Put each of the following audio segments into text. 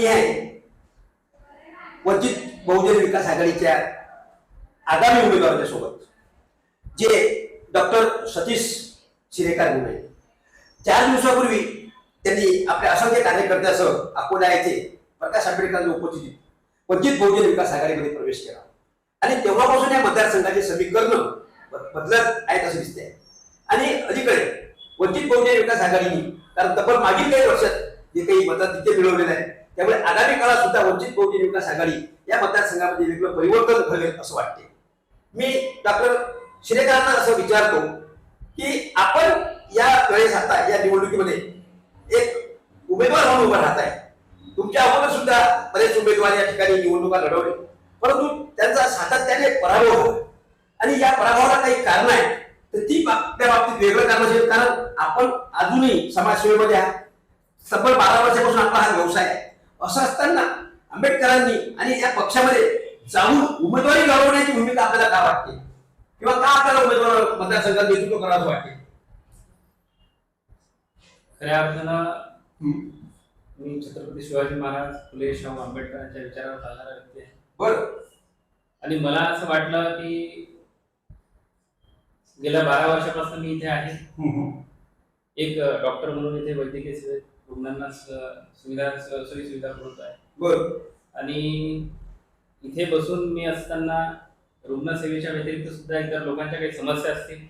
मी आहे. वंचित बहुजन विकास आघाडीच्या आगामी उमेदवारांच्या सोबत जे डॉक्टर सतीश शिरेकर मुंबई चार दिवसापूर्वी त्यांनी आपल्या असंख्य कार्यकर्त्यासह अकोला येथे प्रकाश आंबेडकरांच्या उपस्थितीत वंचित बहुजन विकास आघाडीमध्ये प्रवेश केला. आणि तेव्हापासून या मतदारसंघाचे समीकरण बदलत आहेत असं दिसते आणि अलीकडे वंचित बहुजन विकास आघाडीने कारण तब्बल मागील काही वर्षात जे काही मतात तिथे मिळवलेलं आहे त्यामुळे आगामी काळात सुद्धा वंचित बहुजन विकास आघाडी या मतदारसंघामध्ये वेगळं परिवर्तन घडेल असं वाटते मी डॉक्टर शिरेकरांना असं विचारतो की आपण या वेळेस आता या निवडणुकीमध्ये एक उमेदवार म्हणून उभा राहत आहे तुमच्या अगोदर सुद्धा बरेच उमेदवार या ठिकाणी निवडणुका लढवले. परंतु त्यांचा सातत्याने पराभव होतो. आणि या पराभवाला काही कारण आहे तर ती बाब- त्या बाबतीत वेगळं कारण असेल. कारण आपण अजूनही समाजसेवेमध्ये आहात. सब्बल बारा वर्षापासून आपला हा व्यवसाय आहे. असं असताना आंबेडकरांनी आणि या पक्षामध्ये जाऊन उमेदवारी लढवण्याची भूमिका आपल्याला का वाटते? किंवा का आपल्याला उमेदवार मतदारसंघात नेतृत्व करावं वाटते? खऱ्या अर्थानं मी छत्रपती शिवाजी महाराज फुले शाहू आंबेडकरांच्या विचारावर चालणारा व्यक्ती आहे. बरं. आणि मला असं वाटलं की गेल्या बारा वर्षापासून मी इथे आहे. एक डॉक्टर म्हणून इथे वैद्यकीय सेवेत रुग्णांना सुविधा सोयी सुविधा पुरवतो आहे. बरं. आणि इथे बसून मी असताना रुग्णसेवेच्या व्यतिरिक्त सुद्धा इतर लोकांच्या काही समस्या असतील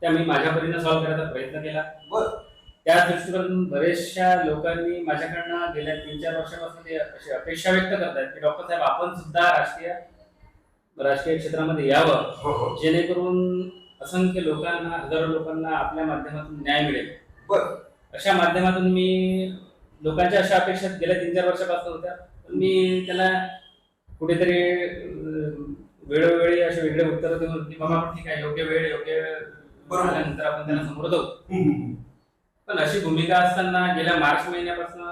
त्या मी माझ्या परीने सॉल्व्ह करायचा प्रयत्न केला. बरं. त्याच दृष्टीकोनातून बरेचशा लोकांनी माझ्याकडनं गेल्या तीन चार वर्षापासून ते अशी अपेक्षा व्यक्त करतात की डॉक्टर साहेब आपण सुद्धा राष्ट्रीय राजकीय क्षेत्रामध्ये यावं हो हो. जेणेकरून असंख्य लोकांना हजारो लोकांना आपल्या माध्यमातून न्याय मिळेल. बरं. अशा माध्यमातून मी लोकांच्या अशा अपेक्षा गेल्या तीन चार वर्षापासून होत्या पण मी त्याला कुठेतरी वेळोवेळी असे वेगळे उत्तर देऊन की बाबा ठीक आहे योग्य वेळ योग्य बरोबर. आल्यानंतर आपण त्यांना समोर जाऊ. पण अशी भूमिका असताना गेल्या मार्च महिन्यापासून.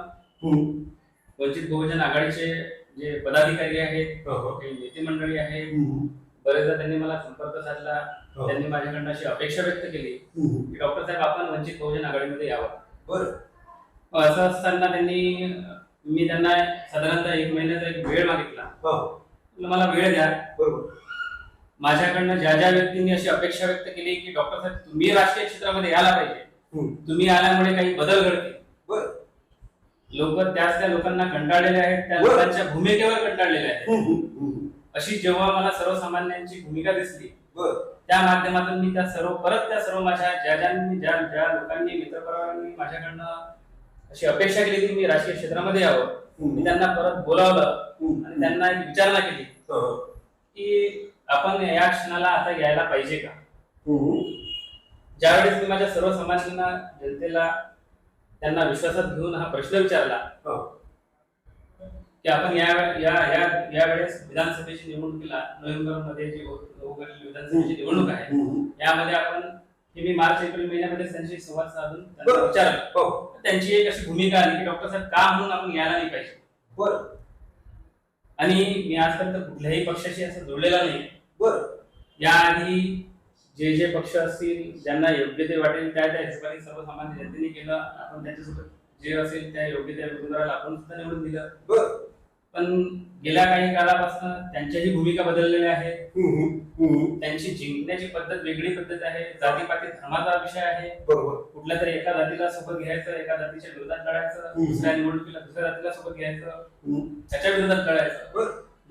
वंचित बहुजन आघाडीचे जे पदाधिकारी आहेत हो, हो. नेते मंडळी आहेत हम्म. बरेचदा त्यांनी मला संपर्क साधला हो. त्यांनी माझ्याकडनं अशी अपेक्षा व्यक्त केली. की डॉक्टर साहेब आपण वंचित बहुजन आघाडीमध्ये यावं बरं. असं असताना त्यांनी मी त्यांना साधारणतः एक महिन्याचा एक वेळ मागितला. हो. म्हटलं, मला वेळ द्या. बरोबर. माझ्याकडनं ज्या ज्या व्यक्तींनी अशी अपेक्षा व्यक्त केली की डॉक्टर साहेब तुम्ही राजकीय क्षेत्रामध्ये यायला पाहिजे. तुम्ही आल्यामुळे काही बदल घडतील. बरं. लोक त्याच त्या लोकांना कंटाळलेले आहेत त्या. लोकांच्या भूमिकेवर कंटाळलेले आहेत. अशी जेव्हा मला सर्वसामान्यांची भूमिका दिसली त्या माध्यमातून मी त्या सर्व परत त्या सर्व माझ्या ज्या ज्यांनी ज्या ज्या लोकांनी मित्रपरिवारांनी माझ्याकडनं अशी अपेक्षा केली की मी राजकीय क्षेत्रामध्ये यावं मी. त्यांना परत बोलावलं. आणि त्यांना एक विचारणा केली. की आपण या क्षणाला आता यायला पाहिजे का. ज्यावेळेस मी माझ्या सर्वसामान्यांना जनतेला त्यांना विश्वासात घेऊन हा प्रश्न विचारला हो. की आपण या या या या वेळेस विधानसभेची निवडणुकीला नोव्हेंबरमध्ये जी उघडलेली विधानसभेची निवडणूक आहे. यामध्ये आपण ही मी मार्च एप्रिल महिन्यामध्ये त्यांची संवाद साधून. विचारलं हो. त्यांची एक अशी भूमिका आली की डॉक्टर साहेब का म्हणून आपण यायला नाही पाहिजे? बरं. आणि मी आजपर्यंत कुठल्याही पक्षाशी असं जोडलेला नाही. बरं. याआधी जे जे पक्ष असतील ज्यांना योग्य ते वाटेल त्या त्या हिशोबाने सर्वसामान्य जनतेने केलं. आपण त्यांच्यासोबत जे असेल त्या योग्य त्या उमेदवाराला आपण सुद्धा निवडून दिलं. बरं. पण गेल्या काही काळापासून त्यांच्याही भूमिका बदललेल्या. हम्म. त्यांची जिंकण्याची पद्धत वेगळी पद्धत आहे जातीपाती धर्माचा विषय आहे बरोबर कुठल्या तरी एका जातीला सोबत घ्यायचं एका जातीच्या विरोधात लढायचं. दुसऱ्या निवडणुकीला दुसऱ्या जातीला सोबत घ्यायचं. त्याच्या विरोधात लढायचं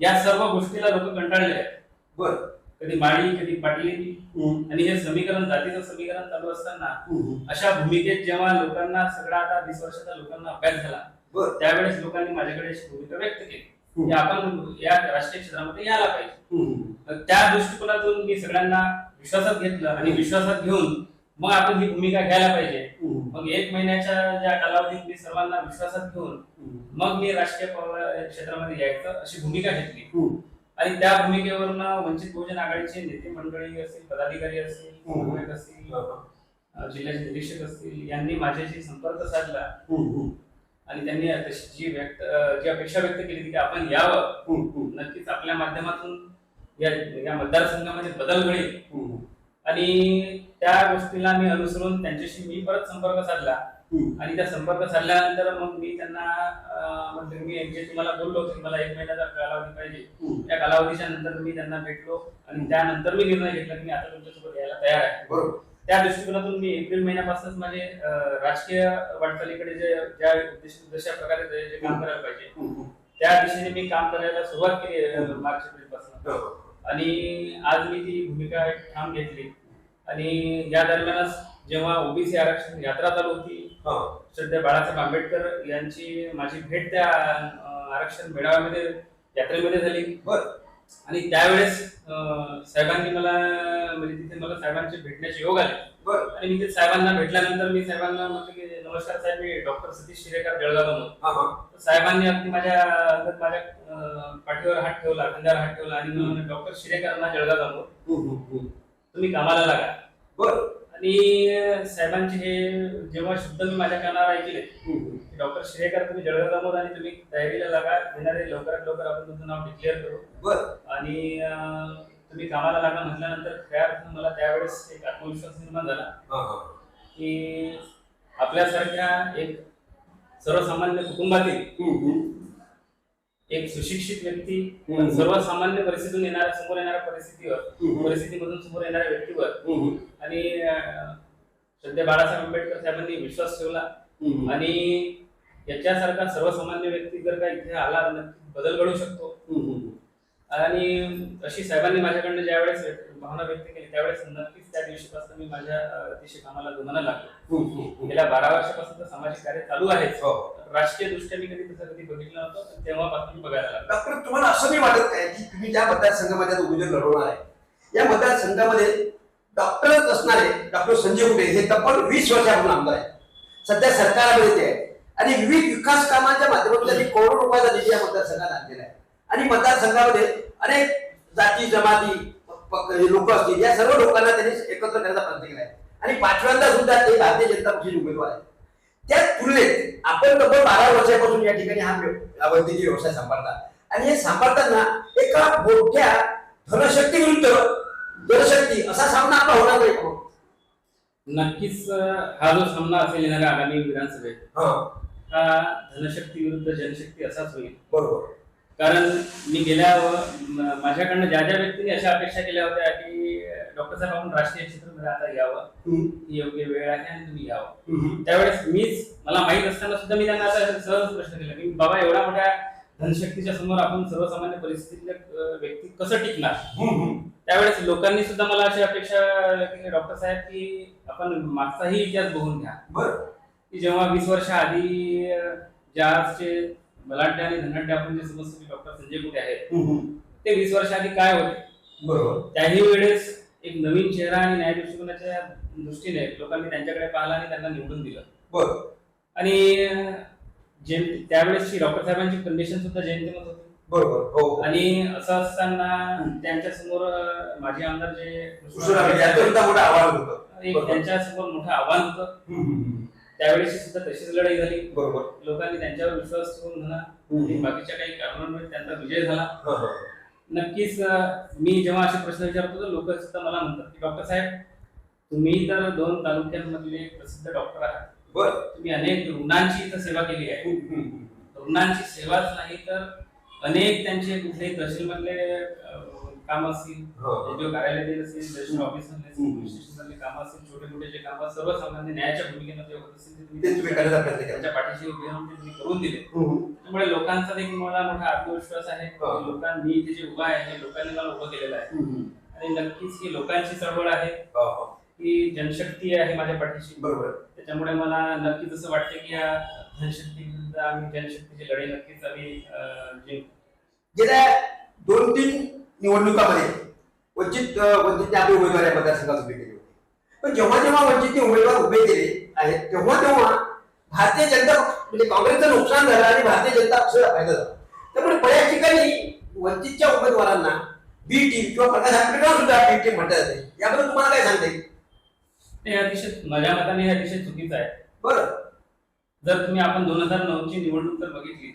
या सर्व गोष्टीला लोक कंटाळले आहेत बरं कधी माळी कधी पाटील. आणि हे समीकरण जातीचं समीकरण चालू असताना. अशा भूमिकेत जेव्हा लोकांना सगळा आता वीस वर्षाचा लोकांना अभ्यास झाला बरं त्यावेळेस लोकांनी माझ्याकडे अशी भूमिका व्यक्त केली हम्म. आपण या राजकीय क्षेत्रामध्ये यायला पाहिजे हम्म. तर त्या दृष्टिकोनातून मी सगळ्यांना विश्वासात घेतलं आणि विश्वासात घेऊन मग आपण ही भूमिका घ्यायला पाहिजे हम्म. मग एक महिन्याच्या ज्या कालावधीत मी सर्वांना विश्वासात घेऊन हम्म. मग मी राजकीय प- क्षेत्रामध्ये यायचं अशी भूमिका घेतली हम्म. आणि त्या भूमिकेवरून वंचित बहुजन आघाडीचे नेते मंडळी असतील पदाधिकारी असतील हम्म. समन्वयक असतील अ, जिल्ह्याचे निरीक्षक असतील यांनी माझ्याशी संपर्क साधला हम्म. आणि त्यांनी तशी जी व्यक्त जी अपेक्षा व्यक्त केली होती की आपण यावं. नक्कीच आपल्या माध्यमातून या या मतदारसंघामध्ये बदल घडेल. आणि त्या गोष्टीला मी अनुसरून त्यांच्याशी मी परत संपर्क साधला. आणि त्या संपर्क साधल्यानंतर मग मी त्यांना की मी जे तुम्हाला बोललो की मला एक महिन्याचा कालावधी पाहिजे. त्या कालावधीच्या नंतर मी त्यांना भेटलो आणि त्यानंतर मी निर्णय घेतला की मी आता तुमच्यासोबत यायला तयार आहे बरोबर त्या दृष्टिकोनातून मी एप्रिल महिन्यापासूनच माझे अं, राजकीय वाटचालीकडे जे ज्या जशा प्रकारे जे काम करायला पाहिजे. त्या दिशेने मी काम करायला सुरुवात केली मार्च एप्रिलपासून हो. आणि आज मी ती भूमिका ठाम घेतली आणि या दरम्यानच जेव्हा ओबीसी आरक्षण यात्रा चालू होती हा. श्रद्धेय बाळासाहेब आंबेडकर यांची माझी भेट त्या आरक्षण मेळाव्यामध्ये यात्रेमध्ये झाली बरं आणि त्यावेळेस साहेबांनी मला म्हणजे तिथे मला साहेबांचे भेटण्याचे योग आले. बरं. आणि मी ते साहेबांना भेटल्यानंतर मी साहेबांना म्हटलं की नमस्कार साहेब मी डॉक्टर सतीश शिरेकर जळगाव हा हा. साहेबांनी अगदी माझ्या माझ्या पाठीवर हात ठेवला खांद्यावर हात ठेवला आणि डॉक्टर शिरेकरांना जळगाव. तुम्ही कामाला लागा. बरं. आणि साहेबांचे हे जेव्हा शब्द मी माझ्या कानावर ऐकले. डॉक्टर शिरेकर तुम्ही जळगाव जामोर आणि तुम्ही तयारीला लागा येणारे लवकरात लवकर आपण तुमचं नाव डिक्लेअर करू बरं आणि तुम्ही कामाला लागा म्हटल्यानंतर खऱ्या अर्थानं मला त्यावेळेस एक आत्मविश्वास निर्माण झाला की आपल्यासारख्या एक सर्वसामान्य कुटुंबातील. एक सुशिक्षित व्यक्ती सर्वसामान्य परिस्थितीतून येणाऱ्या समोर येणाऱ्या परिस्थितीवर. परिस्थितीमधून समोर येणाऱ्या व्यक्तीवर आणि सध्या बाळासाहेब आंबेडकर साहेबांनी विश्वास ठेवला. आणि याच्यासारखा सर्वसामान्य व्यक्ती जर का इथे आला नक्की बदल घडू शकतो. आणि अशी साहेबांनी माझ्याकडनं ज्यावेळेस भावना व्यक्त केली. त्यावेळेस नक्कीच त्या दिवशीपासून मी माझ्या अतिशय कामाला जमायला लागलो. गेल्या बारा वर्षापासून तर सामाजिक कार्य चालू आहेच हो. राजकीय दृष्ट्या मी कधी तसं कधी बघितलं नव्हतं तेव्हापासून मी बघायला लागलो. डॉक्टर तुम्हाला असं नाही वाटत काय की तुम्ही ज्या मतदारसंघामध्ये उमेदवार लढवणार आहे या मतदारसंघामध्ये डॉक्टरच असणारे डॉक्टर संजय कुटे हे तब्बल वीस वर्षापासून आमदार आहेत सध्या सरकारमध्ये ते आहे. आणि विविध विकास कामांच्या माध्यमातून त्यांनी करोडो रुपयाचा निधी या मतदारसंघात आणलेला आहे. आणि मतदारसंघामध्ये अनेक जाती जमाती लोक असतील या सर्व लोकांना त्यांनी एकत्र करण्याचा प्रयत्न केला आहे आणि पाचव्यांदा सुद्धा ते भारतीय जनता पक्षाचे उमेदवार आहेत. त्या तुलनेत आपण तब्बल बारा वर्षापासून या ठिकाणी हा वैद्यकीय व्यवसाय सांभाळतात आणि हे सांभाळताना एका मोठ्या धनशक्ती विरुद्ध जनशक्ती असा सामना आपला होणार नाही? नक्कीच हा जो सामना असेल येणाऱ्या आगामी विधानसभेत हा धनशक्ती विरुद्ध जनशक्ती असाच होईल. बरोबर. कारण मी गेल्या माझ्याकडनं ज्या ज्या व्यक्तींनी अशा अपेक्षा केल्या होत्या की डॉक्टर साहेब आपण राष्ट्रीय क्षेत्रामध्ये आता यावं ही योग्य वेळ आहे आणि तुम्ही यावं. त्यावेळेस मीच मला माहीत असताना सुद्धा मी त्यांना आता सहज प्रश्न केला की बाबा एवढ्या मोठ्या धनशक्तीच्या समोर आपण सर्वसामान्य परिस्थितीतले अं, व्यक्ती कसं टिकणार. त्यावेळेस लोकांनी सुद्धा मला अशी अपेक्षा केली डॉक्टर साहेब की आपण मागचाही इतिहास बघून घ्या. बरं. की जेव्हा वीस वर्ष आधी अं, ज्याचे बलाढ्य आणि धनाढ्य आपण जे समजतो की डॉक्टर संजय कुठे आहेत. ते वीस वर्ष आधी काय होते? बरोबर. त्याही वेळेस एक नवीन चेहरा आणि न्याय दृष्टिकोनाच्या दृष्टीने लोकांनी त्यांच्याकडे पाहिलं आणि त्यांना निवडून दिलं. बरं. आणि जे त्यावेळेसची डॉक्टर साहेबांची कंडिशन सुद्धा जयंतीमत होती. बरोबर. हो हो. आणि असं असताना त्यांच्यासमोर माझे आमदार जे बरोबर. त्यांच्यासमोर मोठं आव्हान होतं. त्यावेळेस सुद्धा तशीच लढाई झाली. बरोबर. लोकांनी त्यांच्यावर विश्वास ठेवून म्हणा बाकीच्या काही कारणांमुळे त्यांचा विजय झाला. नक्कीच मी जेव्हा असे प्रश्न विचारतो तर लोक सुद्धा मला म्हणतात की डॉक्टर साहेब तुम्ही तर दोन तालुक्यांमधले प्रसिद्ध डॉक्टर आहात. बरं. तुम्ही अनेक रुग्णांची इथं सेवा केली आहे. रुग्णांची सेवाच नाही तर अनेक त्यांचे कुठलेही तहसीलमधले काम असतील. एनजीओ कार्यालयातील असतील तहसील ऑफिस. पोलीस काम असतील छोटे मोठे जे काम सर्वसामान्य न्यायाच्या भूमिकेमध्ये होत असतील ते तुम्ही प्रयत्न केला त्यांच्या पाठीशी उभे राहून तुम्ही करून दिले. त्यामुळे लोकांचा देखील मला मोठा आत्मविश्वास आहे हा. लोकांनी इथे जे उभा आहे लोकांनी मला उभं केलेलं आहे. आणि नक्कीच ही लोकांची चळवळ आहे हा, हा. ही जनशक्ती आहे माझ्या पाठीशी बरोबर त्याच्यामुळे मला नक्कीच असं वाटतं की या जनशक्ती आम्ही जनशक्तीची लढाई नक्कीच आम्ही. गेल्या दोन तीन निवडणुकामध्ये. वंचित वंचितने आपले उमेदवार या मतदारसंघात उभे केले होते. पण जेव्हा जेव्हा वंचितने उमेदवार उभे केले आहेत तेव्हा तेव्हा भारतीय जनता म्हणजे काँग्रेसचं नुकसान झालं आणि भारतीय जनता पक्षाला फायदा झाला त्यामुळे बऱ्याच ठिकाणी वंचितच्या उमेदवारांना बी टीम किंवा प्रकाश आंबेडकर सुद्धा बी टीम म्हणता येते याबद्दल तुम्हाला काय सांगता येईल? हे अतिशय माझ्या मताने हे अतिशय चुकीचं आहे. बरं. जर तुम्ही आपण दोन हजार नऊ ची निवडणूक जर बघितली.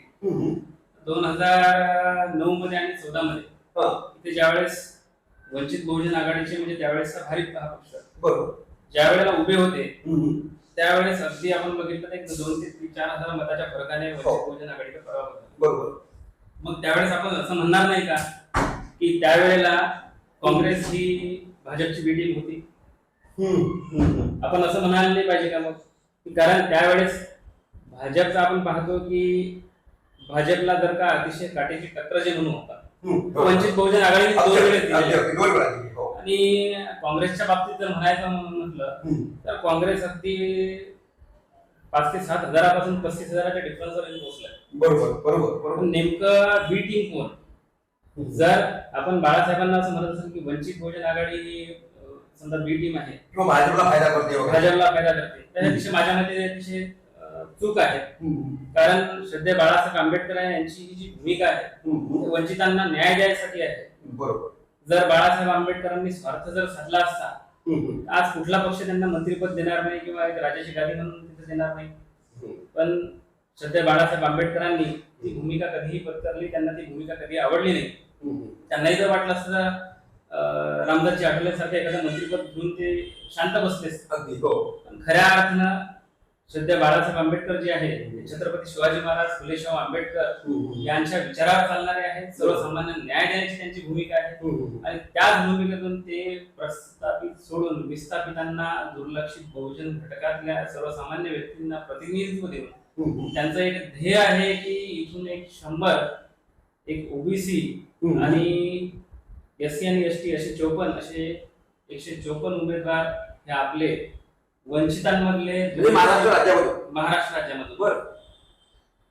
दोन हजार नऊ मध्ये आणि चौदा मध्ये इथे ज्यावेळेस वंचित बहुजन आघाडीचे म्हणजे त्यावेळेसचा भारित हा पक्ष बरोबर ज्या वेळेला उभे होते. त्यावेळेस अगदी आपण बघितलं तर एक दोन ते तीन चार हजार मताच्या फरकाने वंचित हो. बहुजन आघाडीचा पराभव झाला बरोबर मग त्यावेळेस आपण असं म्हणणार नाही का की त्यावेळेला काँग्रेस ही भाजपची बी टीम होती आपण असं म्हणायला नाही पाहिजे का मग की कारण त्यावेळेस भाजपचं आपण पाहतो की भाजपला जर का अतिशय काटेची टक्कर जे म्हणून होता. वंचित बहुजन आघाडीने दोन अगदी, वेळेस अगदी, दिलेले. अगदी, दोन वेळा दिली, हो. आणि काँग्रेसच्या बाबतीत जर म्हणायचं म्हटलं हम्म, तर काँग्रेस अगदी पाच ते सात हजारापासून पस्तीस हजाराच्या डिफरन्सवर पोहोचलाय. बरोबर बरोबर बरोबर. पण नेमकं बी टीम कोण? जर आपण बाळासाहेबांना असं म्हणत असेल की वंचित बहुजन आघाडी ही अं, समजा बी टीम आहे. किंवा भाजपला फायदा करते वगैरे. भाजपला फायदा करते. अतिशय माझ्या मते चूक आहे. कारण सध्या बाळासाहेब आंबेडकर यांची ही जी भूमिका आहे वंचितांना न्याय द्यायसाठी आहे. बरोबर. जर बाळासाहेब आंबेडकरांनी स्वार्थ जर साधला असता आज कुठला पक्ष त्यांना मंत्रीपद देणार नाही किंवा एक राजाची गादी म्हणून तिथे देणार नाही. पण सध्या बाळासाहेब आंबेडकरांनी ती भूमिका कधीही पत्करली त्यांना ती भूमिका कधी आवडली नाही. त्यांनाही जर वाटलं असतं तर रामदासजी आठवलेसारखे एखादं मंत्रीपद घेऊन ते शांत बसले असते. अगदी हो. खऱ्या अर्थानं सध्या बाळासाहेब आंबेडकर जे आहे छत्रपती शिवाजी महाराज फुलेशाह आंबेडकर यांच्या विचारावर चालणारे आहेत. सर्वसामान्य न्याय देण्याची त्यांची भूमिका आहे. आणि त्याच भूमिकेतून ते प्रस्थापित सोडून विस्थापितांना दुर्लक्षित बहुजन घटकातल्या सर्वसामान्य व्यक्तींना प्रतिनिधित्व देऊन त्यांचं एक ध्येय आहे की इथून एक शंभर एक ओबीसी आणि एस सी आणि एस टी असे चौपन्न असे एकशे चौपन्न उमेदवार हे आपले वंचितांमधले म्हणजे महाराष्ट्र राज्यामध्ये. महाराष्ट्र राज्यामधून बरं.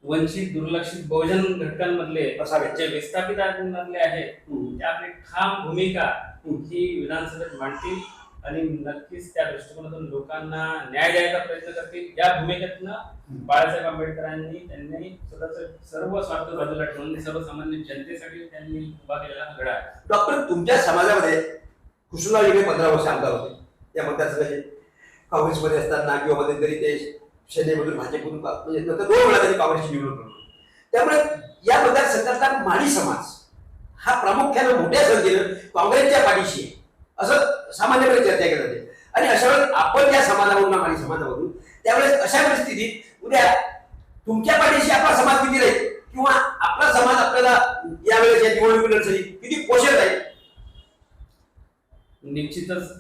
वंचित दुर्लक्षित बहुजन घटकांमधले असावे. जे विस्थापितांमधले आहेत हम्म, ते आपली ठाम भूमिका. ही विधानसभेत मांडतील आणि नक्कीच त्या दृष्टिकोनातून लोकांना न्याय द्यायचा प्रयत्न करतील. या भूमिकेतनं बाळासाहेब आंबेडकरांनी त्यांनी स्वतःच सर्व स्वार्थ बाजूला ठेवून सर्वसामान्य जनतेसाठी त्यांनी उभा केलेला हा लढा आहे. डॉक्टर तुमच्या समाजामध्ये इकडे पंधरा वर्ष आमदार होते. त्या मतदारसंघाचे काँग्रेसमध्ये असताना किंवा मध्यंतरी ते सेनेमधून भाजपमधून म्हणजे नंतर दोन वेळा त्यांनी काँग्रेसची निवडणूक त्यामुळे या मतदारसंघातला माळी समाज हा प्रामुख्यानं मोठ्या संख्येनं काँग्रेसच्या पाठीशी असं सामान्यपणे चर्चा केली जाते. आणि अशा वेळेस आपण या समाजावरून माळी समाजावरून त्यावेळेस अशा परिस्थितीत उद्या तुमच्या पाठीशी आपला समाज किती राहील? किंवा आपला समाज आपल्याला यावेळेस या निवडणुकीनंतर किती पोषक राहील? निश्चितच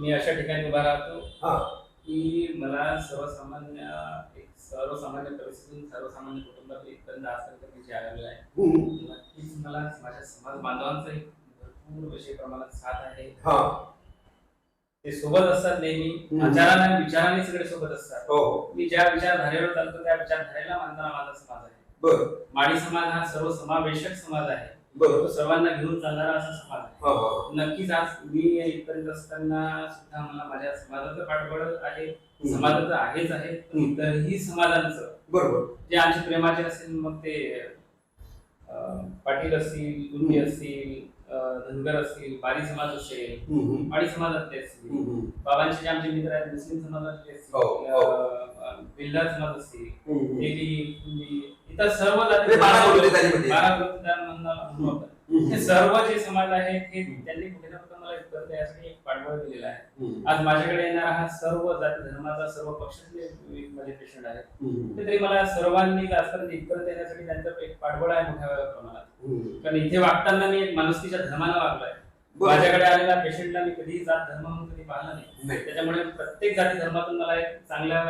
मी अशा ठिकाणी उभा राहतो हा. की मला सर्वसामान्य एक सर्वसामान्य परिस्थितीतून सर्वसामान्य कुटुंबातील इथपर्यंत आजपर्यंत मी जे आलेलो आहे. नक्कीच मला माझ्या समाज बांधवांचा एक भरपूर विषय प्रमाणात साथ आहे. हा. ते सोबत असतात नेहमी. आचाराने आणि विचाराने सगळे सोबत असतात. हो हो. मी ज्या विचारधारेवर चालतो त्या विचारधारेला मानणारा माझा समाज आहे. माळी समाज हा सर्व समावेशक समाज आहे. सर्वांना घेऊन चालणारा असा समाज आहे हो हो नक्कीच आज मी इथपर्यंत असताना सुद्धा मला माझ्या समाजाचं पाठबळ आहे समाजाचं आहेच आहे पण हम्म. इतरही समाजांचं बरोबर जे आमचे प्रेमाचे असेल मग ते अं, पाटील असतील गुंडी असतील अं, धनगर असतील बारी समाज असेल हम्म. समाजातले असतील हम्म. बाबांचे जे आमचे मित्र आहेत मुस्लिम समाजातले हो, असतील हो. अं, इतर सर्व जाती ते बारा गोत्रीदारीमध्ये. बारा गोत्रीदार म्हणून म्हणू आपण. हम्म. हे सर्व जे समाज आहेत हे त्यांनी कुठे ना कुठे मला यासाठी एक पाठबळ दिलेलं आहे. आज माझ्याकडे येणारा हा सर्व जाती धर्माचा सर्व पक्षातले माझे पेशंट आहेत. तरी मला सर्वांनी आजपर्यंत इतपर्यंत येण्यासाठी त्यांचं एक पाठबळ आहे मोठ्या प्रमाणात. कारण इथे वागताना मी एक माणुसकीच्या धर्मानं वागलोय. माझ्याकडे आलेल्या पेशंटला मी कधीही जात धर्म म्हणून कधी पाहिला नाही. त्याच्यामुळे प्रत्येक जाती धर्मातून मला एक चांगल्या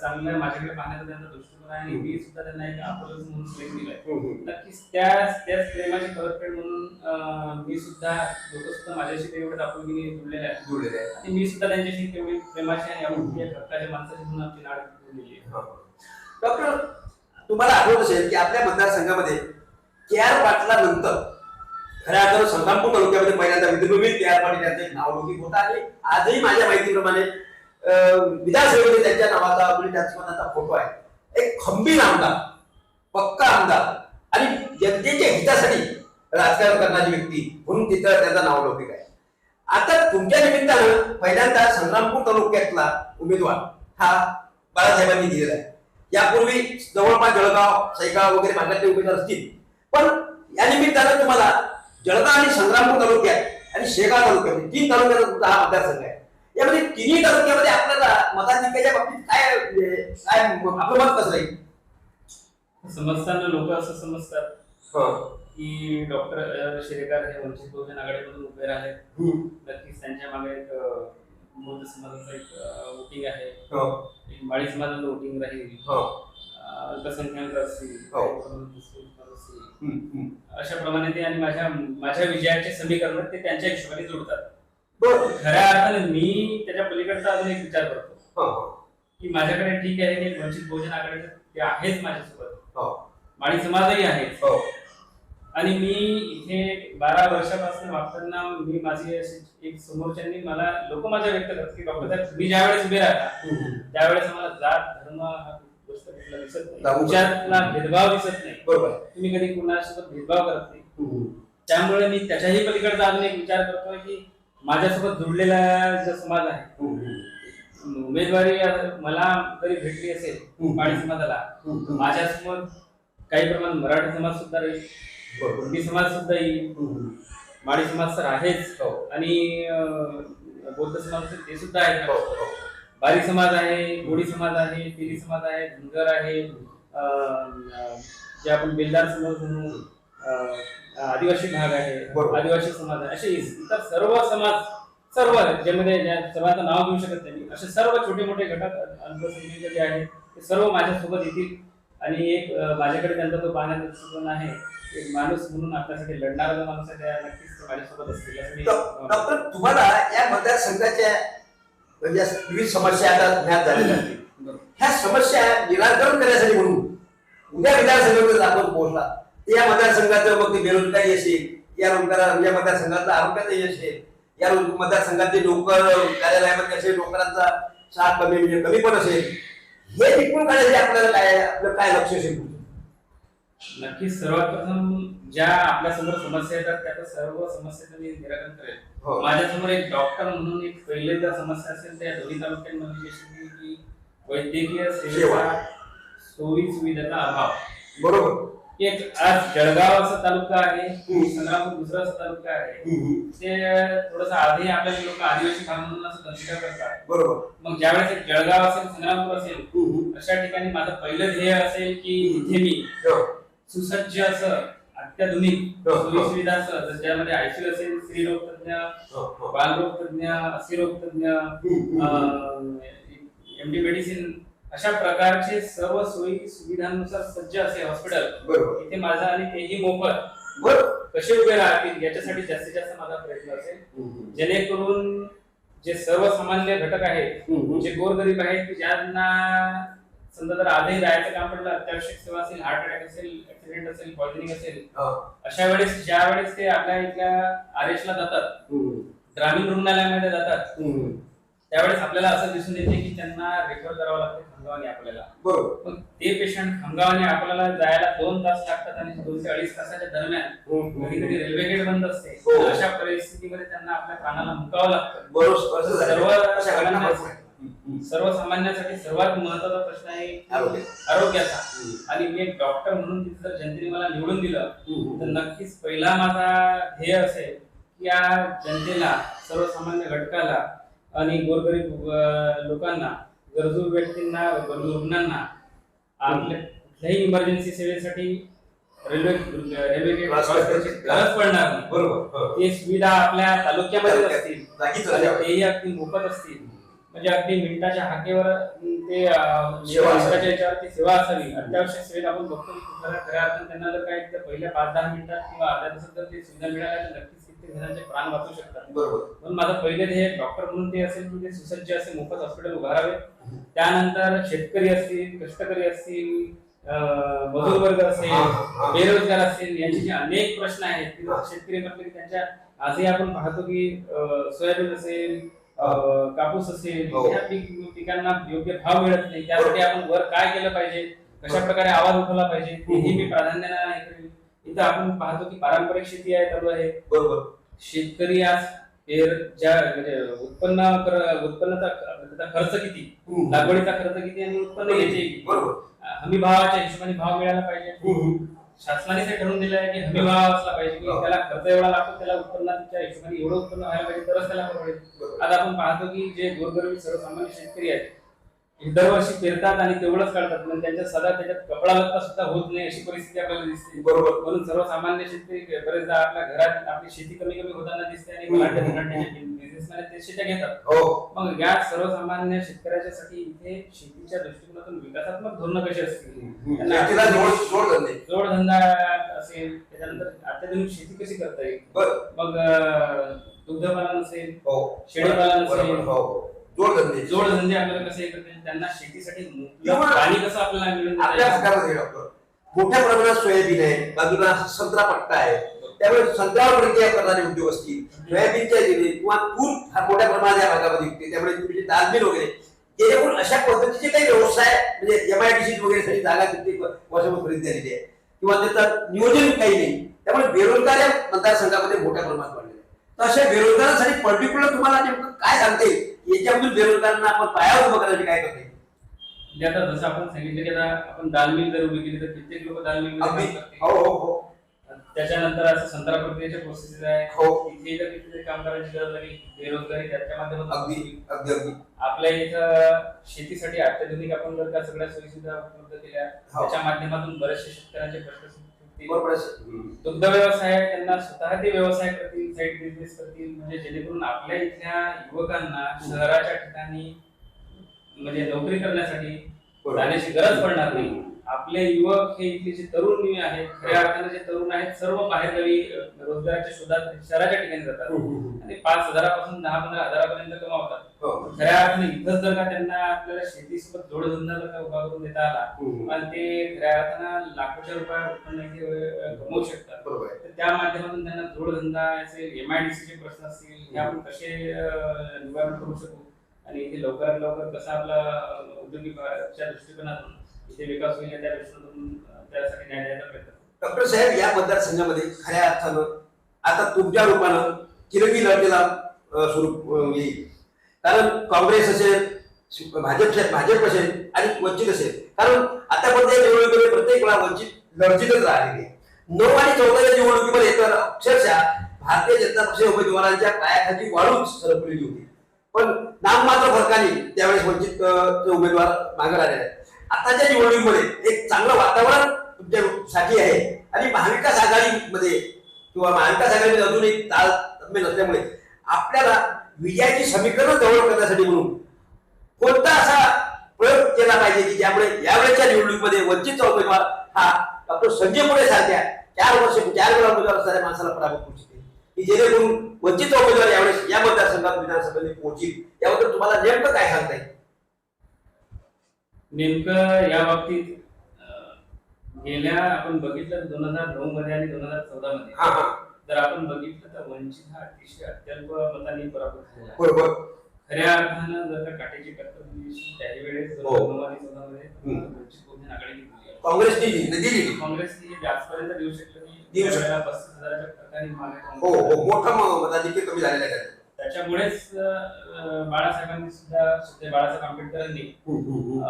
चांगल्या माझ्याकडे पाहण्याचा त्यांचा दृष्टिकोन आहे आणि मी सुद्धा त्यांना एक आपलं म्हणून प्रेम दिलंय हम्म. नक्कीच त्याच त्याच प्रेमाची परतफेड म्हणून मी सुद्धा लोक सुद्धा माझ्याशी तेवढेच आपुलकीने जुळलेले आहेत जुळलेले आहे. आणि मी सुद्धा त्यांच्याशी तेवढी प्रेमाची आणि या घटकाच्या माणसाची म्हणून आमची नाळ जुळलेली आहे हा. डॉक्टर तुम्हाला आठवत असेल की आपल्या मतदारसंघामध्ये के आर पाटलानंतर खऱ्या अर्थानं संग्रामपूर तालुक्यामध्ये पहिल्यांदा विद्यमान के आर यांचं एक नाव लौकिक होतं आजही माझ्या माहितीप्रमाणे अं, विधानसभेमध्ये त्यांच्या नावाचा म्हणजे त्यांचा फोटो आहे. एक खंबीर आमदार पक्का आमदार आणि जनतेच्या हितासाठी राजकारण करणारी व्यक्ती म्हणून तिथं त्यांचा नाव लौकिक आहे. आता तुमच्या निमित्तानं पहिल्यांदा संग्रामपूर तालुक्यातला उमेदवार हा बाळासाहेबांनी दिलेला आहे. यापूर्वी जवळपास जळगाव सैगाव वगैरे भागातले उमेदवार असतील. पण या निमित्तानं तुम्हाला जळगाव आणि संग्रामपूर तालुक्यात आणि शेगाव तालुक्यात तीन तालुक्याचा हा मतदारसंघ आहे. यामध्ये तिन्ही तालुक्यामध्ये आपल्याला मताधिक्याच्या बाबतीत काय म्हणजे, काय आपलं मत कसं राहील? समजताना लोक असं समजतात हं. की डॉक्टर शिरेकर हे वंचित बहुजन आघाडीमधून उभे राहिले हं. नक्कीच त्यांच्या मागे एक बौद्ध समाजाचं एक वोटिंग आहे. एक माळी समाजाचं वोटिंग राहील. हं. अशा प्रमाणे ते आणि माझ्या माझ्या विजयाचे समीकरण ते त्यांच्या हिशोबाने जुळतात बरं खऱ्या अर्थाने मी त्याच्या पलीकडचा अजून एक विचार करतो हं. हं. की माझ्याकडे ठीक आहे की वंचित बहुजन आघाडीचे ते आहेच माझ्यासोबत हो. माळी समाजही आहे हो. आणि मी इथे बारा वर्षापासून वागताना मी माझी अशी एक समोरच्यांनी मला लोक माझ्या व्यक्त करतात की डॉक्टर साहेब तुम्ही ज्यावेळेस उभे राहता. त्यावेळेस मला जात धर्म हा कुठला दिसत नाही लागू तुमच्यातला भेदभाव दिसत नाही बरोबर तुम्ही कधी कुणासोबत भेदभाव करत नाही. त्यामुळे मी त्याच्याही पलीकडचा अजून एक विचार करतोय की माझ्यासोबत जुडलेला जो समाज आहे. उमेदवारी मला जरी भेटली असेल. माळी समाजाला. माझ्यासमोर काही प्रमाणात मराठा समाज सुद्धा राहील कुणबी समाज सुद्धा येईल. माळी समाज तर आहेच हो. आणि बौद्ध समाज ते सुद्धा आहेत. बारी समाज आहे गोडी समाज आहे तिरी समाज आहे धनगर आहे जे आपण बेलदार समाज म्हणू अं, आदिवासी भाग आहे. आदिवासी समाज आहे असे इतर सर्व समाज सर्व ज्यामध्ये ज्या सर्वांचं नाव घेऊ शकत नाही असे सर्व छोटे मोठे घटक अल्पसंख्याक जे आहेत ते सर्व माझ्यासोबत येतील आणि एक माझ्याकडे त्यांचा जो पाहण्याचा दृष्टिकोन आहे एक माणूस म्हणून आपल्यासाठी लढणारा जो माणूस आहे त्या नक्कीच ते माझ्यासोबत असतील डॉक्टर तुम्हाला या मतदारसंघाच्या म्हणजे या विविध समस्या आता ज्ञात झालेल्या आहेत. ह्या समस्या निराकरण करण्यासाठी म्हणून उद्या विधानसभेमध्ये आपण पोहोचला. या मतदारसंघाचं मग ते बेरोजगारी असेल या रोजगार या मतदारसंघातला आरोग्याचा असेल या मतदारसंघातले नोकर कार्यालयामध्ये असेल नोकरांचा साथ कमी म्हणजे कमी पण असेल. हे टिकून काढायचे आपल्याला काय आपलं काय लक्ष असेल? नक्कीच. सर्वात प्रथम ज्या आपल्यासमोर समस्या येतात त्या सर्व समस्याचं मी निराकरण करेल. माझ्यासमोर एक डॉक्टर म्हणून एक पहिल्यांदा समस्या असेल त्या दोन्ही तालुक्यांमध्ये जशी की- की वैद्यकीय सेवेचा सोयी सुविधाचा अभाव बरोबर एक आज जळगाव असा तालुका आहे. संग्रामपूर दुसरा असा तालुका आहे. ते थोडस आधी आपल्याला लोक आदिवासी भाग म्हणून असं कन्सिडर करतात बरोबर मग ज्यावेळेस जळगाव असेल संग्रामपूर असेल. अशा ठिकाणी माझं पहिलं ध्येय असेल की इथे मी हो. सुसज्ज असं अत्याधुनिक हो, सोयी हो. सुविधा असं जसं ज्यामध्ये आयसीयू असेल स्त्रीरोग तज्ञ हो, हो. बालरोग तज्ञ अस्थिरोग तज्ञ. एमडी मेडिसिन अशा प्रकारचे सर्व सोयी सुविधांनुसार सज्ज असे हॉस्पिटल इथे माझा आणि तेही मोफत कसे उभे राहतील याच्यासाठी जास्तीत जास्त माझा प्रयत्न असेल जेणेकरून जे सर्वसामान्य घटक आहेत. जे गोरगरीब आहेत ज्यांना समजा जर आजही जायचं काम पडलं अत्यावश्यक सेवा असेल हार्ट अटॅक असेल ऍक्सिडेंट असेल पॉइझनिंग असेल. अशा वेळेस ज्या वेळेस ते आपल्या इथल्या आर ला जातात. ग्रामीण रुग्णालयामध्ये जातात. त्यावेळेस आपल्याला असं दिसून येते की त्यांना रेफर करावं लागते खामगावाने आपल्याला बरोबर ते पेशंट खामगावाने आपल्याला जायला दोन तास लागतात आणि दोन ते अडीच तासाच्या दरम्यान. कधी कधी रेल्वे गेट बंद असते हो. अशा परिस्थितीमध्ये त्यांना आपल्या प्राणाला मुकावं लागतं बरोबर. सर्व. सर्वसामान्यांसाठी सर्वात महत्त्वाचा प्रश्न आहे आरोग्य. आरोग्याचा. आणि मी एक डॉक्टर म्हणून तिथे जर जनतेने मला निवडून दिलं. तर नक्कीच पहिला माझा ध्येय असेल की या जनतेला सर्वसामान्य घटकाला आणि गोरगरीब लोकांना गरजू व्यक्तींना गरजू रुग्णांना आपल्या कुठल्याही इमर्जन्सी सेवेसाठी रेल्वे रेल्वे गरज पडणार नाही बरोबर हो. ते सुविधा आपल्या तालुक्यामध्ये असतील. तेही अगदी मोफत असतील म्हणजे अगदी मिनिटाच्या हाकेवर ते अं, सेवा असावी. मिनिटाच्या याच्यावर ती सेवा असावी अत्यावश्यक सेवेत आपण बघतो की खऱ्या खऱ्या अर्थाने त्यांना जर काही त्या पहिल्या पाच दहा मिनिटात किंवा अर्ध्या तासात जर ती सुविधा मिळाल्या तर नक्कीच कित्येक जणांचे प्राण वाचू शकतात बरोबर म्हणून माझं पहिले ध्येय डॉक्टर म्हणून ते असेल की ते सुसज्ज असे मोफत हॉस्पिटल उभारावे त्यानंतर शेतकरी असतील कष्टकरी असतील मजूर वर्ग असेल. बेरोजगार असतील यांचे जे अनेक प्रश्न आहेत. शेतकरी म्हटलं की त्यांच्या आजही आपण पाहतो की सोयाबीन असेल कापूस असेल हो. या पीक पिकांना योग्य भाव मिळत नाही. त्यासाठी आपण वर काय केलं पाहिजे? कशा प्रकारे आवाज उठवला पाहिजे? तेही मी प्राधान्याने हे करेन. इथं आपण पाहतो की पारंपरिक शेती आहे चालू आहे. बरोबर. शेतकरी आज पेर ज्या म्हणजे उत्पन्न कर- उत्पन्नाचा त्याचा खर्च किती? हम्म. लागवडीचा खर्च किती आणि उत्पन्न घ्यायचे किती बरोबर. हमी भावाच्या हिशोबाने भाव मिळायला पाहिजे. हम्म. शासनाने ते ठरवून दिलं आहे की हमी भाव असला पाहिजे की हो. त्याला खर्च एवढा लागतो त्याला उत्पन्नाच्या हिशोबाने एवढं उत्पन्न व्हायला पाहिजे तरच त्याला परवडेल. आता आपण पाहतो की जे गोरगरीब सर्वसामान्य शेतकरी आहेत दरवर्षी पेरतात आणि तेवढंच काढतात. पण त्यांच्या सदा त्याच्यात कपडा लत्ता सुद्धा होत नाही अशी परिस्थिती आपल्याला दिसते. बरोबर. म्हणून सर्वसामान्य शेतकरी बरेचदा आपल्या घरात आपली शेती कमी कमी होताना दिसते आणि बिझनेसमॅन ते शेत्या घेतात. हो. मग या सर्वसामान्य शेतकऱ्याच्यासाठी इथे शेतीच्या दृष्टिकोनातून विकासात्मक धोरणं कशी असतील? जोडधंदा. असेल त्याच्यानंतर अत्याधुनिक शेती कशी करता येईल? मग दुग्धपालन असेल हो. शेळीपालन असेल हो हो जोड धंदे जोडधंदे आपल्याला कसे येईल त्यांना शेतीसाठी मुबलक किंवा पाणी कसं आपल्याला मिळून आपल्या डॉक्टर मोठ्या प्रमाणात सोयाबीन आहे बाजूला संत्रा पट्टा आहे. त्यामुळे संत्र्यावर प्रक्रिया करणारे उद्योग असतील. सोयाबीनच्या जिल्हे किंवा तूर हा मोठ्या प्रमाणात या भागामध्ये विकते. त्यामुळे तुमचे दालमील वगैरे. जेणेकरून अशा पद्धतीचे काही व्यवसाय म्हणजे एम आय वगैरे साठी जागा कित्येक वर्षापूर्वी खरेदी झालेली आहे. किंवा त्याचं नियोजन काही नाही. त्यामुळे बेरोजगार या मतदारसंघामध्ये मोठ्या प्रमाणात वाढलेले आहे. तर अशा बेरोजगारांसाठी पर्टिक्युलर तुम्हाला नेमकं काय सांगते याच्यामधून बेरोजगारांना आपण पायावर उभं करण्याचे काय करते म्हणजे आता जसं आपण सांगितलं की आता आपण दालमिल जर उभी केली तर कित्येक लोक दालमिल अगदी. हो हो हो. त्याच्यानंतर असं संत्रा प्रक्रियेच्या प्रोसेस आहे हो. इथे जर कितीतरी कामगारांची गरज लागली बेरोजगारी त्याच्या माध्यमातून अगदी अगदी अगदी. आपल्या इथं शेतीसाठी अत्याधुनिक आपण जर का सगळ्या सोयीसुविधा उपलब्ध केल्या हो. त्याच्या माध्यमातून बरेचसे शेतकऱ्यांचे प्रश्न दुग्ध व्यवसाय त्यांना स्वतः ते व्यवसाय करतील साईड बिझनेस करतील म्हणजे जेणेकरून आपल्या इथल्या युवकांना शहराच्या ठिकाणी म्हणजे नोकरी करण्यासाठी. जाण्याची गरज पडणार नाही आपले युवक हे इथले जे तरुण आहेत खऱ्या अर्थाने जे तरुण आहेत सर्व बाहेरगावी रोजगाराच्या शोधात शहराच्या ठिकाणी जातात. आणि पाच हजारापासून दहा पंधरा हजारापर्यंत कमावतात हो. खऱ्या अर्थाने इथंच जर का त्यांना आपल्याला शेतीसोबत जोडधंदा जर का उभा करून देता आला. आणि ते खऱ्या अर्थानं लाखोच्या रुपये उत्पन्न कमवू शकतात. तर त्या माध्यमातून त्यांना जोडधंदा असेल एमआयडीसी चे प्रश्न असतील हे आपण कसे निवारण करू शकू आणि इथे लवकरात लवकर कसा आपला औद्योगिकच्या दृष्टिकोनातून इथे विकास होईल त्या दृष्टिकोनातून त्यासाठी न्याय द्यायचा प्रयत्न डॉक्टर साहेब या मतदारसंघामध्ये खऱ्या अर्थानं आता तुमच्या रूपानं चिरंगी लढलेला स्वरूप येईल कारण काँग्रेस असेल भाजप भाजप असेल आणि वंचित असेल. कारण आतापर्यंत या निवडणुकीमध्ये प्रत्येक वेळा वंचित लढतीतच राहिलेली नऊ आणि चौदाच्या निवडणुकीमध्ये तर अक्षरशः भारतीय जनता पक्ष उमेदवारांच्या पायाखाली वाळून सरपलेली होती. पण नाम मात्र फरकाने त्यावेळेस वंचित उमेदवार मागे राहिलेले आहेत आताच्या निवडणुकीमध्ये एक चांगलं वातावरण तुमच्यासाठी आहे आणि महाविकास आघाडीमध्ये किंवा महाविकास आघाडीमध्ये अजून एक ताळमेळ नसल्यामुळे आपल्याला विजयाची समीकरण जवळ करण्यासाठी म्हणून कोणता असा प्रयोग केला पाहिजे की ज्यामुळे यावेळेच्या निवडणुकीमध्ये वंचितचा उमेदवार हा डॉक्टर संजय मुळे सारख्या चार वर्ष चार वेळा उमेदवार असणाऱ्या माणसाला पराभूत करू शकतो? की जेणेकरून वंचितचा उमेदवार यावेळेस या मतदारसंघात विधानसभेमध्ये पोहोचील. याबद्दल तुम्हाला नेमकं काय सांगता येईल? नेमकं या बाबतीत गेल्या आपण बघितलं दोन हजार नऊ मध्ये आणि दोन हजार चौदा मध्ये. जर आपण बघितलं तर वंचित हा अतिशय अत्यल्प मतांनी पराभूत झाला खऱ्या अर्थानं जर का काटेची टक्कर दिली त्याही वेळेस हो. हम्म. वंचित बहुजन आहे. काँग्रेसने दिली दिली काँग्रेसने जास्तपर्यंत देऊ शकते देऊ शकते. पस्तीस हजाराच्या फरकाने मागे हो हो काँग्रेस मोठा म- मताधिक्य कमी झालेला आहे त्याचा. त्याच्यामुळेच अं, बाळासाहेबांनी सुद्धा सुद्धा बाळासाहेब आंबेडकरांनी अं,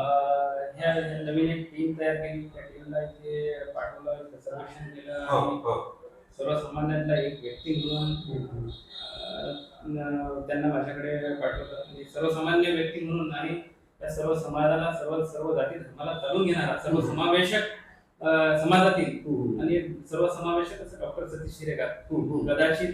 ह्या नवीन एक टीम तयार केली त्या टीमला इथे पाठवलं सर्वेक्षण केलं हा, आणि हा. सर्वसामान्यांना एक व्यक्ती म्हणून त्यांना माझ्याकडे पाठवलं आणि सर्वसामान्य व्यक्ती म्हणून आणि त्या सर्व समाजाला सर्व सर्व जाती धर्माला चालून घेणारा सर्व समावेशक समाजातील आणि सर्व समावेशक असं डॉक्टर सतीश शिरेकर कदाचित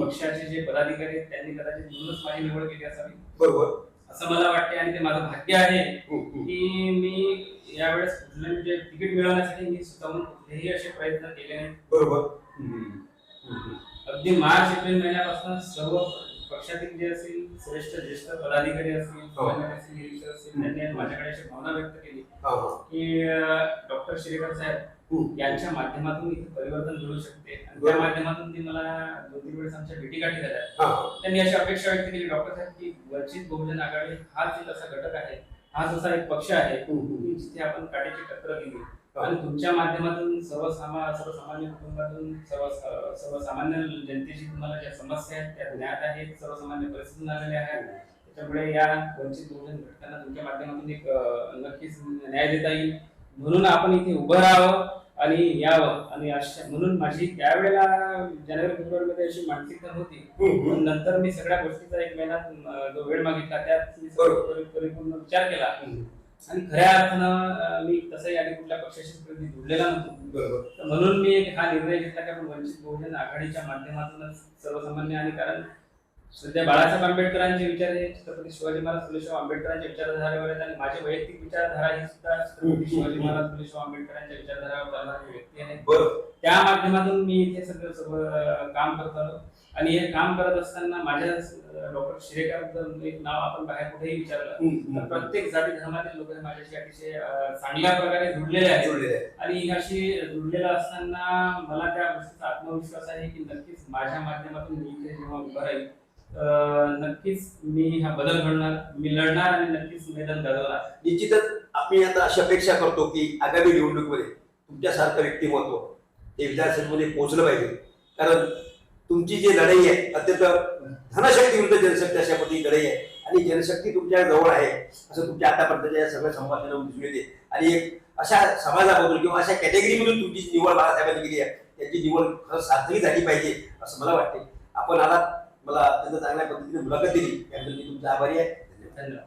पक्षाचे जे पदाधिकारी आहेत त्यांनी कदाचित म्हणूनच माझी निवड केली असावी. बरोबर. असं मला वाटते आणि ते माझं भाग्य आहे की मी यावेळेस कुठलं म्हणजे तिकीट मिळवण्यासाठी मी स्वतःहून कुठलेही असे प्रयत्न केले नाहीत. बरोबर. अगदी मार्च एप्रिल महिन्यापासून सर्व पक्षातील जे असतील श्रेष्ठ ज्येष्ठ पदाधिकारी असतील हो. निरीक्षक असतील त्यांनी माझ्याकडे अशी भावना व्यक्त केली हा, हा. की डॉक्टर शिरेकर साहेब. यांच्या माध्यमातून इथे परिवर्तन घडू शकते आणि त्या. माध्यमातून ती मला दोन तीन वेळेस आमच्या भेटीगाठी झाल्या हा, हा. त्यांनी अशी अपेक्षा व्यक्त केली डॉक्टर साहेब की वंचित बहुजन आघाडी हाच एक असा घटक आहे हाच असा एक पक्ष आहे की जिथे आपण काटेची टक्कर दिली आणि तुमच्या माध्यमातून सर्वसामा सर्वसामान्य कुटुंबातून सर्व सर्वसामान्य जनतेची तुम्हाला ज्या समस्या आहेत त्या ज्ञात आहेत सर्वसामान्य परिस्थितीतून आलेल्या आहेत त्याच्यामुळे या वंचित बहुजन घटकांना तुमच्या माध्यमातून एक नक्कीच न्याय देता येईल. म्हणून आपण इथे उभं राहावं आणि यावं आणि अशा म्हणून माझी त्यावेळेला जानेवारी फेब्रुवारीमध्ये अशी मानसिकता होती. पण नंतर मी सगळ्या गोष्टीचा एक महिना जो वेळ मागितला त्यात मी परिपूर्ण विचार केला. आणि खऱ्या अर्थानं मी तसंही आधी कुठल्या पक्षाशी कधी जोडलेला नव्हतो. म्हणून मी एक हा निर्णय घेतला की आपण वंचित बहुजन आघाडीच्या माध्यमातूनच सर्वसामान्य आणि कारण सध्या बाळासाहेब आंबेडकरांचे विचार हे छत्रपती शिवाजी महाराज फुलेशाह आंबेडकरांच्या विचारधारेवर आहेत आणि माझी वैयक्तिक विचारधारा ही सुद्धा छत्रपती शिवाजी महाराज फुलेशाह आंबेडकरांच्या विचारधारावर चालणारी व्यक्ती आहे. त्या माध्यमातून मी इथे सगळं सर्व काम करत आलो. आणि हे काम करत असताना माझ्या डॉक्टर शिरेकर एक नाव आपण बाहेर कुठेही विचारलं तर. प्रत्येक जाती धर्मातील लोक माझ्याशी अतिशय चांगल्या प्रकारे जुडलेले आहेत. आणि ह्याशी जुडलेला असताना मला त्या गोष्टीचा आत्मविश्वास आहे की नक्कीच माझ्या माध्यमातून मी इथे जेव्हा उभा राहील नक्कीच मी हा बदल घडणार मी लढणार आणि नक्कीच मैदान गाजवणार निश्चितच आम्ही आता अशी अपेक्षा करतो की आगामी निवडणुकीमध्ये तुमच्यासारखं व्यक्तिमत्व हे विधानसभेमध्ये पोहोचलं पाहिजे कारण तुमची जी लढाई आहे अत्यंत धनशक्ती विरुद्ध जनशक्ती अशा पद्धती लढाई आहे. आणि जनशक्ती तुमच्या जवळ आहे असं तुमच्या आतापर्यंतच्या या सगळ्या संभाषणावरून दिसून येते. आणि एक अशा समाजाबद्दल किंवा अशा कॅटेगरीमधून तुमची निवड बाळासाहेबांनी केली आहे त्याची निवड खरंच साधली झाली पाहिजे असं मला वाटते. आपण आला मला अत्यंत चांगल्या पद्धतीने मुलाखत दिली त्याबद्दल मी तुमचा आभारी आहे. धन्यवाद. धन्यवाद.